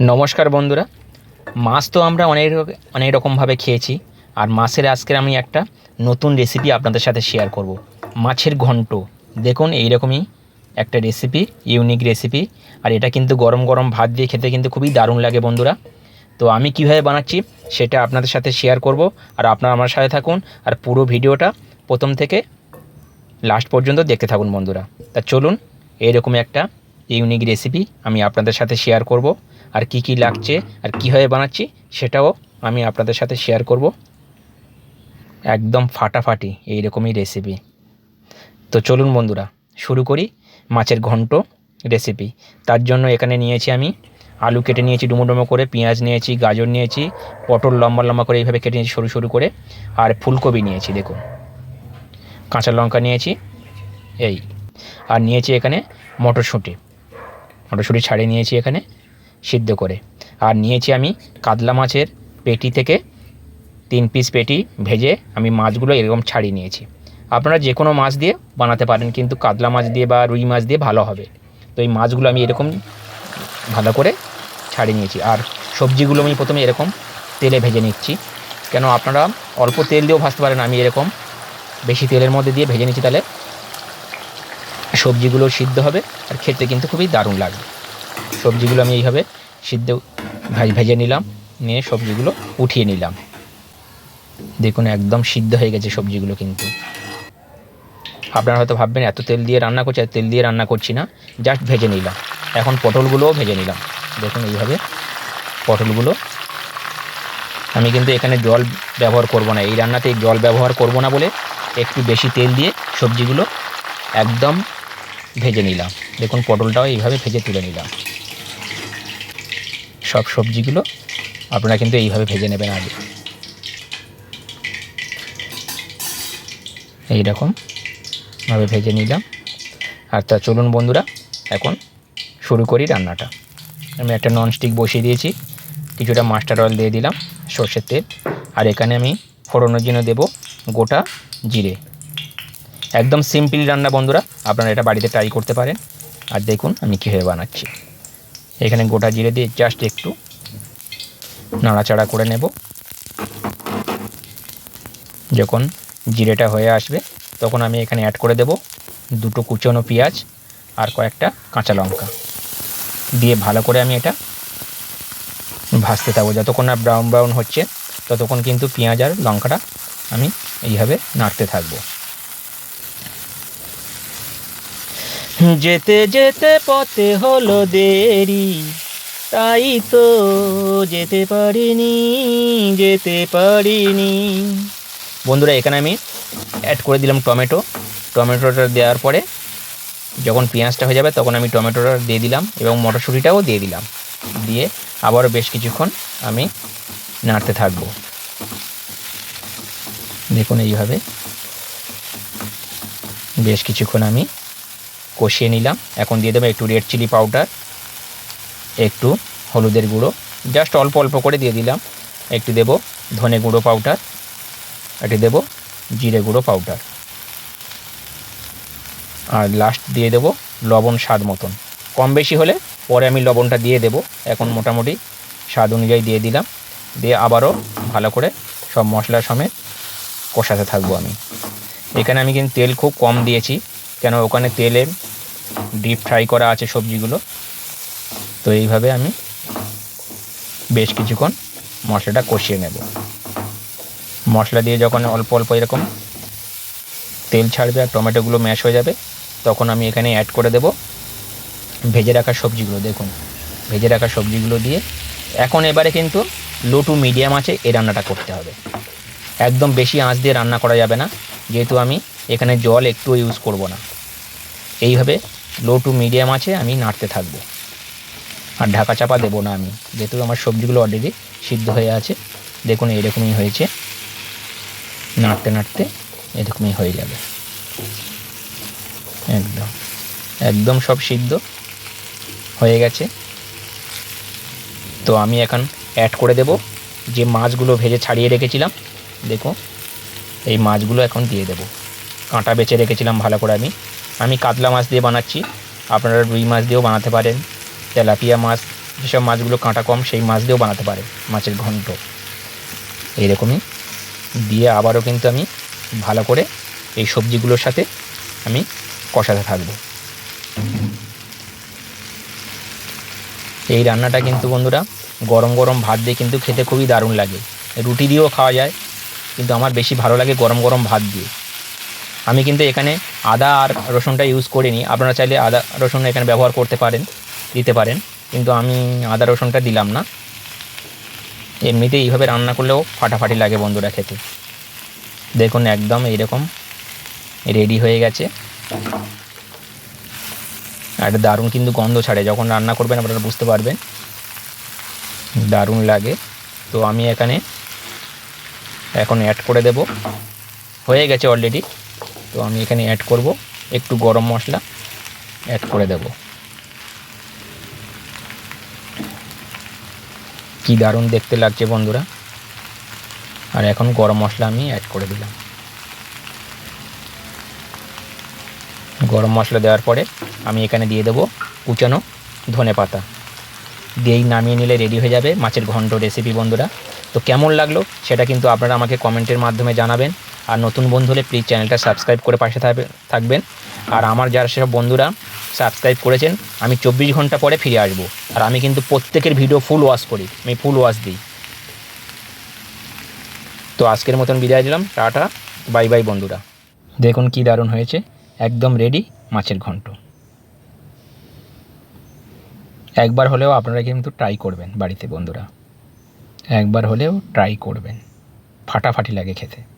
নমস্কার বন্ধুরা। মাছ তো আমরা অনেক অনেক রকমভাবে খেয়েছি। আর মাছের আজকের আমি একটা নতুন রেসিপি আপনাদের সাথে শেয়ার করব। মাছের ঘন্ট। দেখুন, এইরকমই একটা রেসিপি ইউনিক রেসিপি আর এটা কিন্তু গরম গরম ভাত দিয়ে খেতে কিন্তু খুবই দারুণ লাগে বন্ধুরা। তো আমি কীভাবে বানাচ্ছি, সেটা আপনাদের সাথে শেয়ার করব। আর আপনারা আমার সাথে থাকুন। আর পুরো ভিডিওটা প্রথম থেকে লাস্ট পর্যন্ত দেখতে থাকুন বন্ধুরা। তা চলুন এইরকম একটা ইউনিক রেসিপি আমি আপনাদের সাথে শেয়ার করব। আর কি কি লাগছে আর কীভাবে বানাচ্ছি সেটাও আমি আপনাদের সাথে শেয়ার করব। একদম ফাটাফাটি এইরকমই রেসিপি তো চলুন বন্ধুরা, শুরু করি মাছের ঘন্ট রেসিপি তার জন্য এখানে নিয়েছি আমি আলু কেটে নিয়েছি ডুমো ডুমো করে, পেঁয়াজ নিয়েছি, গাজর নিয়েছি, পটল লম্বা লম্বা করে এইভাবে কেটে নিয়েছি সরু সরু করে, আর ফুলকপি নিয়েছি দেখুন। কাঁচা লঙ্কা নিয়েছি, এই। আর নিয়েছি এখানে মটরশুঁটি। মটরশুঁটি ছাড়িয়ে নিয়েছি এখানে। সিদ্ধ করে। আর নিয়েছি আমি কাতলা মাছের পেটি থেকে তিন পিস পেটি ভেজে আমি মাছগুলো এরকম ছাড়িয়ে নিয়েছি। আপনারা যে কোনো মাছ দিয়ে বানাতে পারেন, কিন্তু কাতলা মাছ দিয়ে বা রুই মাছ দিয়ে ভালো হবে। তো এই মাছগুলো আমি এরকম ভালো করে ছাড়িয়ে নিয়েছি। আর সবজিগুলো আমি প্রথমে এরকম তেলে ভেজে নিচ্ছি। কেন আপনারা অল্প তেল দিয়েও ভাজতে পারেন, আমি এরকম বেশি তেলের মধ্যে দিয়ে ভেজে নিচ্ছি, তাহলে সবজিগুলো সিদ্ধ হবে আর খেতে কিন্তু খুবই দারুণ লাগবে। সবজিগুলো আমি এইভাবে সিদ্ধ ভাজ, ভেজে নিলাম, নিয়ে সবজিগুলো উঠিয়ে নিলাম। দেখুন, একদম সিদ্ধ হয়ে গেছে সবজিগুলো কিন্তু। আপনারা হয়তো ভাববেন, এত তেল দিয়ে রান্না করছি আর তেল দিয়ে রান্না করছি না জাস্ট ভেজে নিলাম। এখন পটলগুলোও ভেজে নিলাম। দেখুন, এইভাবে পটলগুলো। আমি কিন্তু এখানে জল ব্যবহার করব না। এই রান্নাতে জল ব্যবহার করব না বলে একটু বেশি তেল দিয়ে সবজিগুলো একদম ভেজে নিলাম। দেখুন, পটলটাও এইভাবে ভেজে তুলে নিলাম। সব সবজিগুলো আপনারা কিন্তু এইভাবে ভেজে নেবেন আগে। এইরকম ভাবে ভেজে নিলাম। আর তা চলুন বন্ধুরা, এখন শুরু করি রান্নাটা। আমি একটা ননস্টিক বসিয়ে দিয়েছি, কিছুটা মাস্টার অয়েল দিয়ে দিলাম, সর্ষের তেল। আর এখানে আমি ফোড়নের জন্য দেবো গোটা জিরে। একদম সিম্পল রান্না বন্ধুরা, আপনারা এটা বাড়িতে ট্রাই করতে পারেন। আর দেখুন আমি কীভাবে বানাচ্ছি। এখানে গোটা জিরে দিয়ে জাস্ট একটু নাড়াচাড়া করে নেব। যখন জিরেটা হয়ে আসবে, তখন আমি এখানে অ্যাড করে দেব দুটো কুচনো পেঁয়াজ আর কয়েকটা কাঁচা লঙ্কা। দিয়ে ভালো করে আমি এটা ভাজতে থাকব। যতক্ষণ না ব্রাউন ব্রাউন হচ্ছে, ততক্ষণ কিন্তু পেঁয়াজ আর লঙ্কাটা আমি এইভাবে নাড়তে থাকব। যেতে যেতে পথে হলো দেরি। তাই তো যেতে পারিনি যেতে পারিনি। বন্ধুরা, এখানে আমি অ্যাড করে দিলাম টমেটো। টমেটোটা দেওয়ার পরে যখন পেঁয়াজটা হয়ে যাবে, তখন আমি টমেটোটা দিয়ে দিলাম এবং মটরশুঁটিটাও দিয়ে দিলাম। দিয়ে আবারও বেশ কিছুক্ষণ আমি নাড়তে থাকব। দেখুন এইভাবে বেশ কিছুক্ষণ আমি কষিয়ে নিলাম। এখন দিয়ে দেবো একটু রেড চিলি পাউডার একটু হলুদের গুঁড়ো। জাস্ট অল্প অল্প করে দিয়ে দিলাম। একটু দেবো ধনে গুঁড়ো পাউডার একটি দেবো জিরে গুঁড়ো পাউডার আর লাস্ট দিয়ে দেবো লবণ স্বাদ মতন। কম বেশি হলে পরে আমি লবণটা দিয়ে দেবো। এখন মোটামুটি স্বাদ অনুযায়ী দিয়ে দিলাম। দিয়ে আবারও ভালো করে সব মশলা সমেত কষাতে থাকব আমি। এখানে আমি কিন্তু তেল খুব কম দিয়েছি। কেন ওখানে তেলে ডিপ ফ্রাই করা আছে সবজিগুলো। তো এইভাবে আমি বেশ কিছুক্ষণ মশলাটা কষিয়ে নেব। মশলা দিয়ে যখন অল্প অল্প এরকম তেল ছাড়বে আর টমেটোগুলো ম্যাশ হয়ে যাবে, তখন আমি এখানে অ্যাড করে দেব ভেজে রাখা সবজিগুলো। দেখুন, ভেজে রাখা সবজিগুলো দিয়ে এখন এবারে কিন্তু লো টু মিডিয়াম আছে এই রান্নাটা করতে হবে। একদম বেশি আঁচ দিয়ে রান্না করা যাবে না, যেহেতু আমি এখানে জল একটু ইউজ করব না। এইভাবে লো টু মিডিয়াম আছে, আমি নাড়তে থাকব। আর ঢাকা চাপা দেবো না আমি। যেহেতু আমার সবজিগুলো অলরেডি সিদ্ধ হয়ে আছে, দেখুন এরকমই হয়েছে। নাড়তে নাড়তে এরকমই হয়ে যাবে। একদম। একদম সব সিদ্ধ হয়ে গেছে। তো আমি এখন অ্যাড করে দেব। যে মাছগুলো ভেজে ছাড়িয়ে রেখেছিলাম দেখো এই মাছগুলো এখন দিয়ে দেবো। কাঁটা বেছে রেখেছিলাম ভালো করে আমি। আমি কাতলা মাছ দিয়ে বানাচ্ছি। আপনারা রুই মাছ দিয়েও বানাতে পারেন, তেলাপিয়া মাছ, যেসব মাছগুলো কাঁটা কম, সেই মাছ দিয়েও বানাতে পারে মাছের ঘন্ট। এইরকমই দিয়ে আবারও কিন্তু আমি ভালো করে এই সবজিগুলোর সাথে আমি কষাতে থাকব। এই রান্নাটা কিন্তু বন্ধুরা গরম গরম ভাত দিয়ে কিন্তু খেতে খুবই দারুণ লাগে। রুটি দিয়েও খাওয়া যায়, কিন্তু আমার বেশি ভালো লাগে গরম গরম ভাত দিয়ে। আমি কিন্তু এখানে আদা আর রসুনটা ইউজ করিনি। আপনারা চাইলে আদা রসুন এখানে ব্যবহার করতে পারেন, দিতে পারেন। কিন্তু আমি আদা রসুনটা দিলাম না। এমনিতে এইভাবে রান্না করলেও ফাটাফাটি লাগে বন্ধুরা খেতে। দেখুন একদম এইরকম রেডি হয়ে গেছে। আর দারুণ কিন্তু গন্ধ ছাড়ে। যখন রান্না করবেন আপনারা বুঝতে পারবেন। দারুণ লাগে। তো আমি এখানে এখন অ্যাড করে দেব। হয়ে গেছে অলরেডি তো আমি এখানে অ্যাড করব। একটু গরম মশলা অ্যাড করে দেব। কি দারুণ দেখতে লাগছে বন্ধুরা। আর এখন গরম মশলা আমি অ্যাড করে দিলাম। গরম মশলা দেওয়ার পরে আমি এখানে দিয়ে দেবো কুচানো ধনে পাতা। দিয়েই নামিয়ে নিলে রেডি হয়ে যাবে মাছের ঘন্ট রেসিপি বন্ধুরা। তো কেমন লাগল সেটা কিন্তু আপনারা আমাকে কমেন্টের মাধ্যমে জানাবেন। আর নতুন বন্ধু হলে প্লিজ চ্যানেলটা সাবস্ক্রাইব করে পাশে থাকবে- থাকবেন। আর আমার যারা সেসব বন্ধুরা সাবস্ক্রাইব করেছেন, আমি চব্বিশ ঘণ্টা পরে ফিরে আসব। আর আমি কিন্তু প্রত্যেকের ভিডিও ফুল ওয়াশ করি, আমি ফুল ওয়াশ দিই। তো আজকের মতন বিদায় দিলাম টাটা বাই বাই বন্ধুরা। দেখুন কি দারুণ হয়েছে, একদম রেডি মাছের ঘন্ট। একবার হলেও আপনারা কিন্তু ট্রাই করবেন বাড়িতে বন্ধুরা। একবার হলেও ট্রাই করবেন। ফাটাফাটি লাগে খেতে।